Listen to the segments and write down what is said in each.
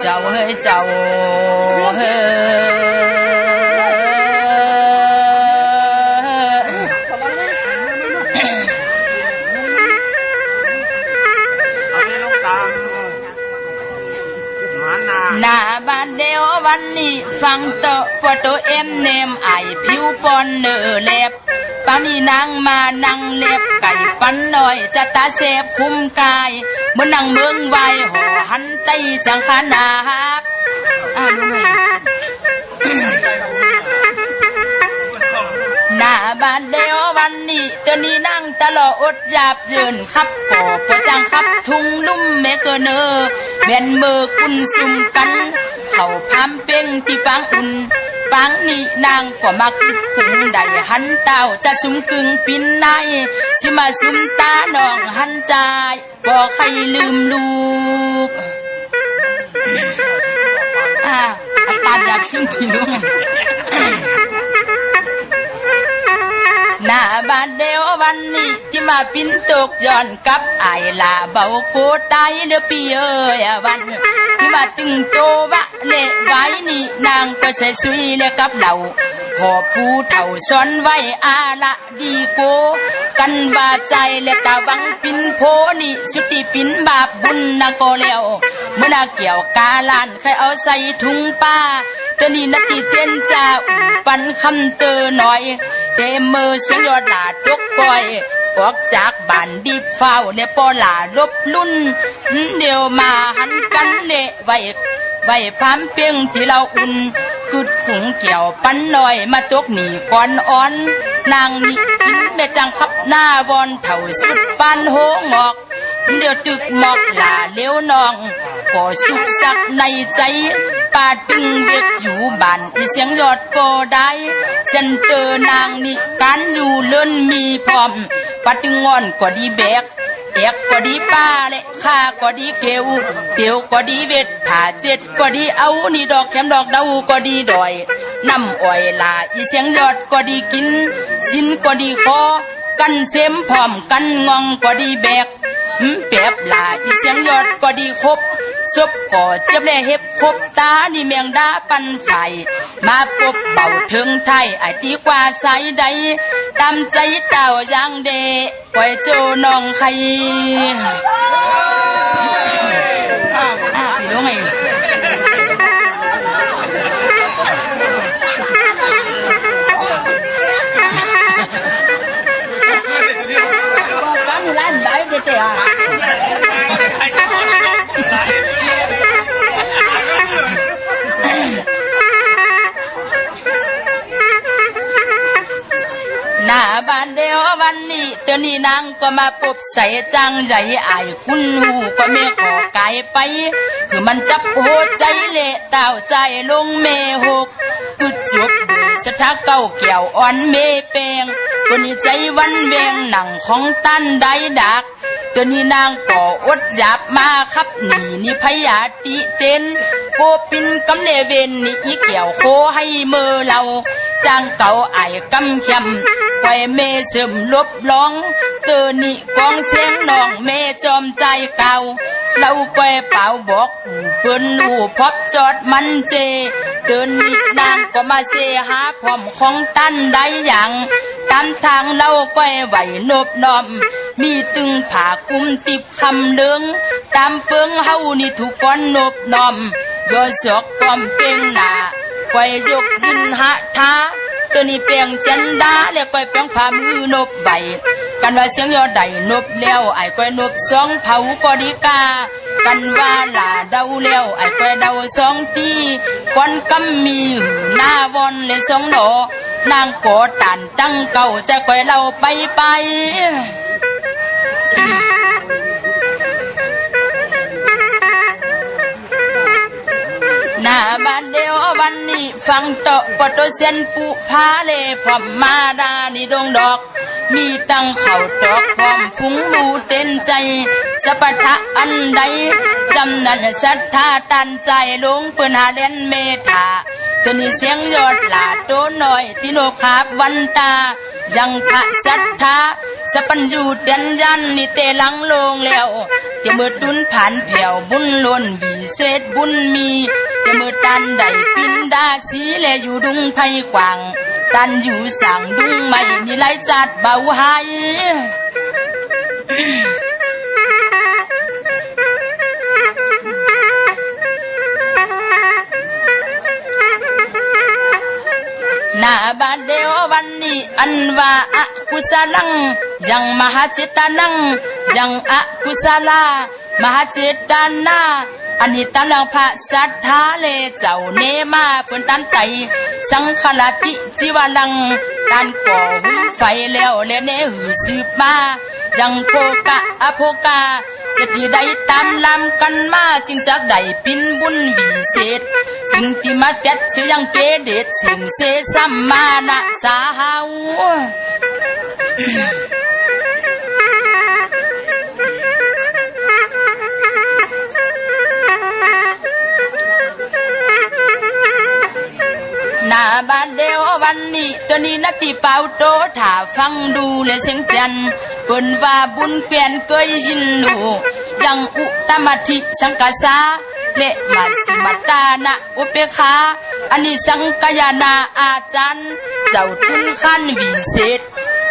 เจ้าเวันนี้ฟังเตอะฟอโตเอ็มเนมไอผิวปอนเนอเล็บปานี่นางมานั่งเล็บไก่ปันหน่อยจะตาเสพคุ้มกายเมื่อนั่งเมืองใบห่อหันไตจังขนาฮักอ่าดูหมหน้า บานเดียววันนี้ตัวนี้นั่งตลอดอดหยาบยืนขับก่อพอจังขับทุ่งลุ่มเมเกอเนอเบ็นมือกุนซุ่มกัน เขาพามเป้งที่ฟังอุ่นฟังนี่นางก็มาคิดคุงได้หันเต้าจะสุ่มกึ่งปินในสิมาสุ่มตาน้องหันใจบอกใครลืมลูกอ่าอาตาอยากซึ่งพี่ลุง หน้าบ้านเดียววันนี้ที่มาปินตกย้อนกับไอายลาเบาโกตายเดือปีเอ้ยวันที่มาตึงโตวะเละไว้นี่นางก็เสยสุยเละกับเรา หอบผู้เท่าซ้อนไว้อาละดีโก กันบาใจและตาวังปินโพนี่สุติปินบาปบุญนาก็แล้วเมื่อนาเกี่ยวกาลานใครเอาใส่ถุงป้าตอนนี้นาติเจนจาอุ่นปันคำเตอหน่อยเตมมือเสียงยอดหลาตกก้อยออกจากบ้านดีเฝ้าเนี่ยปอหลาลบลุ่นเดี๋ยวมาหันกันเละไว้ไว้พามเปียงที่เราอุ่น กึดขุงเกี่ยวปันหน่อยมาตกหนีก่อนอ่อน นางนี่กินแม่จังขับหน้าวอนเท่าสุดปานโหงอก เดี๋ยวตึกหมอกหลาเลี้ยวนองก็สุขสักในใจปาตึงเวียกอยู่บ้านอีเสียงยอดก็ได้ฉันเจอนางนี่การอยู่เลื่อนมีพร้อมปัดตึงงอนก็ดีแบก เอกก็ดีป้าและข้าก็ดีเกวเตียวก็ดีเวทผาเจ็ดก็ดีเอานี่ดอกแคมดอกดาวก็ดีดอยน้ำอ้อยลาอีเสียงยอดก็ดีกินสินก็ดีคอกันเสมพร้อมกันงองก็ดีแบก หืมเปียบหลาอีเสียงยอดก็ดีครบซบก่อเจ็บแลเห็บครบตานี่เมียงดาปันไฟมาปบเบาถึงไทยไอตีกว่าใสใดตามใจเต่ายังเดปล่อยโจน้องใคร เจ๊อะหน้าบ้านเดียววันนี้เดี๋ยวนี้นางก็มาปบใส่จังใหญ่อายคุณหูก็ไม่ขอไกลไปคือมันจับโหใจเละเต้าใจลงเมหกกึดจุกด้วยสถาเก้าเกี่ยวอ่อนเมเปงคนนี้ใจวันเวงหนังของตั้นได้ดัก ตัวนี้นางก่ออดหยาบมาครับหนีนี่พยาติเต้นโกปินกำเนเวนนี่อีเกี่ยวโคให้เมื่อเรา จางเก่าไอ้กำเข้มไฟเมเสริมลบล้องเตอนี่กองเสียงน้องเมจอมใจเก่าเราแกวเป่าบอกอูเพิ่นลูพบจอดมันเจ เดินนิดนางก็มาเสหาพร้อมของตั้นได้อย่างตามทางเราแกวไหวนบนอม มีตึงผ่ากุมติบคำเลืองตามเปิงเฮานี่ถูกก้อนนบนอมยอสอกกอมเปียงหนาไกวยกยินหะท้าตัวนี้เปียงจันดาแล้วก้อยเปียงฝ่ามือนบใบกันว่าเสียงยอดใดนบแล้วไอ้ก้อยนบสองเผาก็ดีกากันว่าหลาเดาแล้วไอ้ก้อยเดาสองตีก้อนกำมีหือหน้าวอนเลยสองหนอนางกอตันตั้งเก่าจะก้อยเราไปไป บาเดียววันนี้ฟังเตาะปตเซนปุพาเลพร้อมมาดานี่ดงดอก มีตั้งเข่าตอกพร้อมฟุ้งรูเต้นใจสะปะทะอันใด จำนั้นศรัทธาตันใจลงเพื่อนหาเล่นเมธาตัวนี้เสียงยอดหลาโตหน่อยที่โนคาบวันตา ยังพระศรัทธาสปัญญูเตียนยันนี่เตลังลงแล้วจะมือดุนผ่านแผ่วบุญล้นวีเศษบุญมีจะมือตันใดปินดาสีแลอยู่ดุงไผ่กว่างตันอยู่สั่งดุงไม่นี่ไรจัดเบาหาย บาเดววันนี้อันว่าอะกุศลังยังมหาจิตานังยังอะกุศลามหาจิตานาอันนี้ตานังพระสัทธาเลเจ้าเนมาเพิ่นตันไตสังขลาติจิวลังตันก่อหุ่ไฟแล้วและเนหือสืบมา ยังโพกะอโภกาจะที่ได้ตามลำกันมาจึงจะได้ปินบุญวิเศษ สิ่งที่มาเจ็ดเชื่อยังเกเดชสิ่งเสสัมมานะสาหาวหน้าบ้านเดียววันนี้ตัวนี้นาทีเป่าโตถ้าฟังดูเลยเสียงจัน เปิ้นว่าบุญเปลี่ยนเคยยินหนูยังอุตมทิสังกาสาเละมาสิมาตานะอุเปคาอันนี้สังกายนาอาจารย์ เจ้าทุนขั้นวิเศษ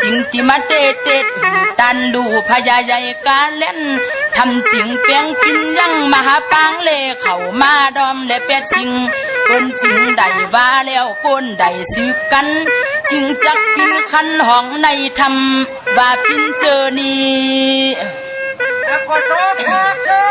สิ่งที่มาเตเตดหูตันดูพยายายกาเล่นทำจริงเปียงพินยังมหาปางเลเข้ามาดอมและเป็ดสิง คนจริงใดว่าแล้วคนใดสืบกันจึงจักพินคันห้องในธรรมว่าพินเจอนีขอโทษขอโทษ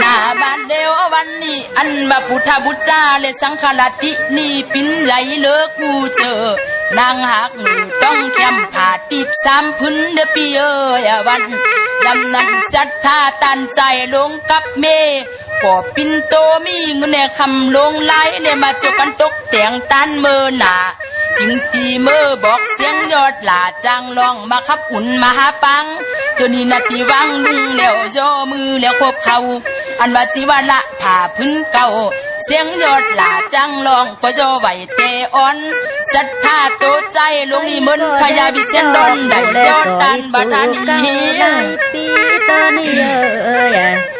หน้าบานเดียววันนี้อันบาพุทธบุจาและสังขาตินี่ปินไหลเลิกกูเจอ นางหักมือต้องเข้มผ่าตีบสามพื้นเดปีเอ้ยวันลำนั้นศรัทธาตันใจลงกับเม พอปินโตมีเงินในคำลงไหลในมาเจกกันตกแต่งตันเมื่อหนาจิงตีเมื่อบอกเสียงยอดหลาจางลองมาขับอุ่นมาหาปัง ตัวนี้นาทีวังลุงแล้วโยมือแล้วควบเขา อันว่าจิวาละผ่าพื้นเก่า เสียงยอดหลาจังลองก็โยไหวเตอ่อนศรัทธาโตใจลงนี่มนพยาบิเชนดอนได้ยอดตันบัทานีปีตอนนี้เอ้ย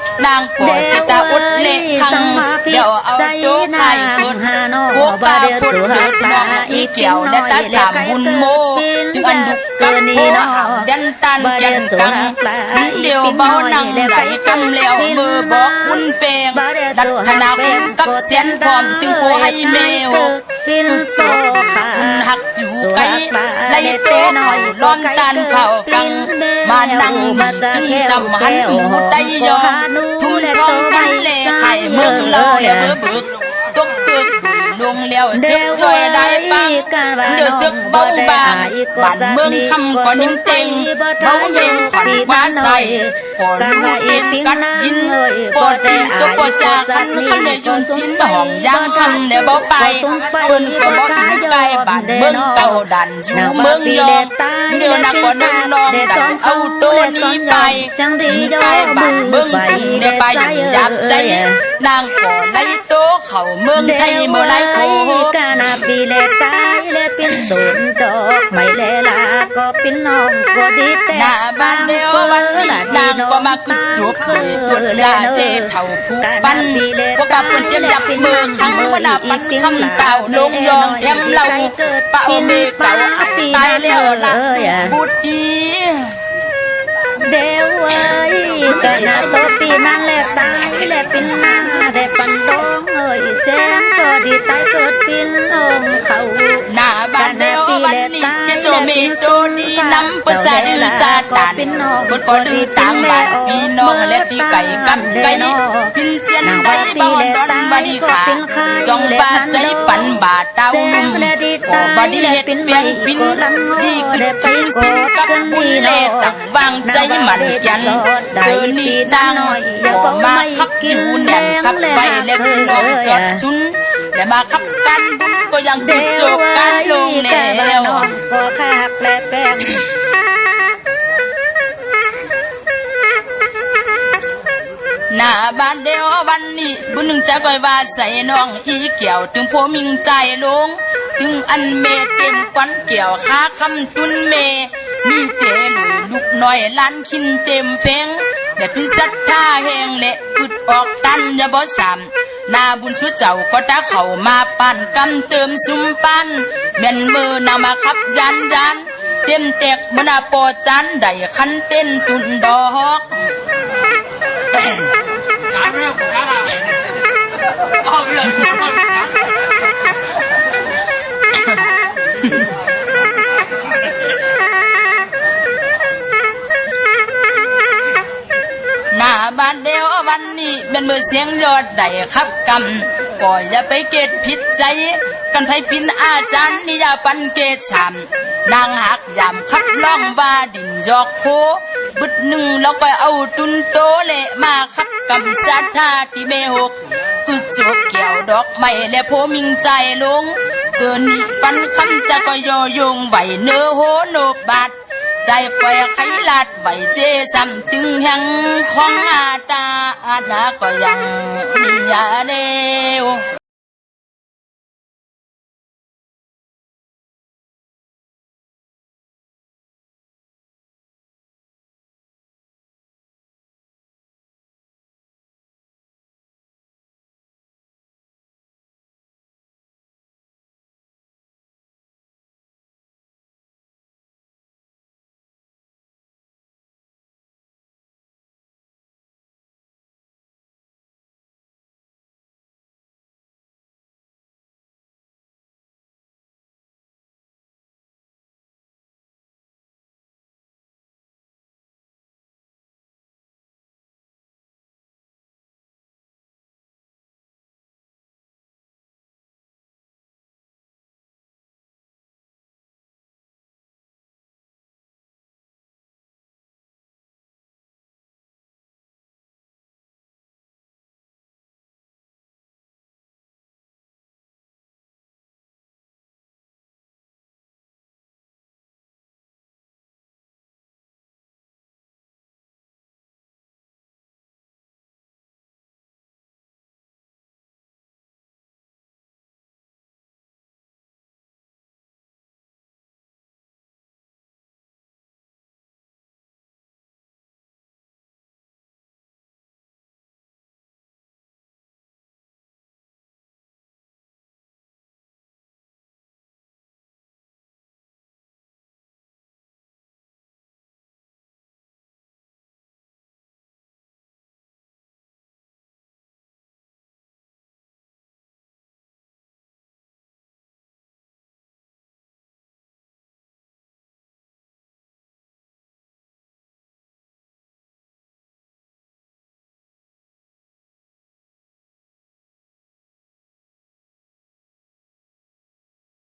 นางกอจิตาอุดเลคังเดี๋ยวเอาโต๊ะไข่ขึ้นพวกปลาฟุดเดือดมองอีเกี่ยวและตาสามบุญโมถึงอันดุกกับโพหางยันตันยันกังเดี๋ยวเบานังไหลกำแล้วมือบอกคุณเปงดัดธนาคุณกับเสียนพร้อมถึงโคให้เมวตุจโจคุณหักอยู่ไกลไล่โตเขาล้อนตันเฝ้าฟัง มานั่งมีถึงสำหันหมูไตยอมทุ่มทองกันเลไข่เมืองเราและเมื่อบึกตกตึก ลงแล้วเสียจอยได้ปังเดี๋ยวสึกเบาบางบ้านเมืองคำก็นิ่มเต็งเบาเม่งขวัญว่าใส่พอรู้เองกัดยินปอดีตัวปอจาคันคันในยุนสิ้นหอมย่างคันเดี๋ยวเบาไปเปิ้นก็บ่ถึงไกลบ้านเมืองเก่าดันอยู่เมืองยองเดี๋ยวนักก็นั่งนองดันเอาตัวนี้ไปถึงไกลบ้านเมืองถึงได้ไปอยู่ยามใจ นางก่อไล่โตเขาเมืองไทยเมื่อไรโคกานาปีเลกายเลปินตุนดอกไม่เลลาก็เป็นน้องก็ดีแต่หน้าบ้านเดียววันนี้นางก็มากุดจุกเลยจุดจาเจเท่าผู้ปั้นพวกกับเพื่อนเตรียมยับมืองขังว่าหน้าปันคำเต่าลงยองแถมเราเปะโอเมฆเก่าตายแล้วล่ะบุตรีเดวเอ้ยก็นาโตปีนั่นแหละตาย แลเป็นมาได้ปันดงเอ้ยแสงตัวดีตายเกิดเป็นลงเขา ซาตานกดก็ดือต่างบ้านพี่น้องและที่ไก่กับไก่พินเสียนได้บ้านดอนบดีขาจองบาใจปันบาเต้านุ่มก็บดีเฮ็ดเปียงปินดีกึดชื่อสิ้นกับบุญเลต่างวางใจมันยันเดินนี่นางก็มาขับอยู่แน่นขับไปและพี่น้องสอดสุนและมาขับกันบุญก็ยังติดโจกกันลงแนวก็คากแปลแปลง หน้าบ้านเดียววันนี้บุญหนึ่งจะก่อยว่าใส่น้องอีเกี่ยวถึงโพมิงใจลง ถึงอันเมเต็มฟันเกี่ยวค้าคำตุนเม มีเตลุยลูกน้อยล้านคินเต็มเฟงแต่พิสัทธาแหงและอึดออกตันอย่าบ่สามนาบุญชุดเจ้าก็ตาเข้ามาปั่นกำเติมซุมปันแม่นมือนำมาขับยันยันเต็มแตกมนาปอจันได้คันเต้นตุนดอก หน้าบ้านเดียววันนี้เป็นมือเสียงยอดใดครับกำก็อย่าไปเกตผิดใจ กันไทยปินอาจารย์นี่อย่าปันเกตฉ่ำ นางหักยำขับล่องบาดินยอกโคบึดหนึ่งแล้วก็เอาตุนโตเละมาขับกำสัทธาที่เมหกกุจกเกี่ยวดอกไม้และโพมิงใจลงเตือนนี้ปันคำจะก็โยโยงไหวเนื้อโหนบาดใจแควไขลาดใบเจซ้ำถึงแห่งของอาตาอาณาก็ยังมียาเร็ว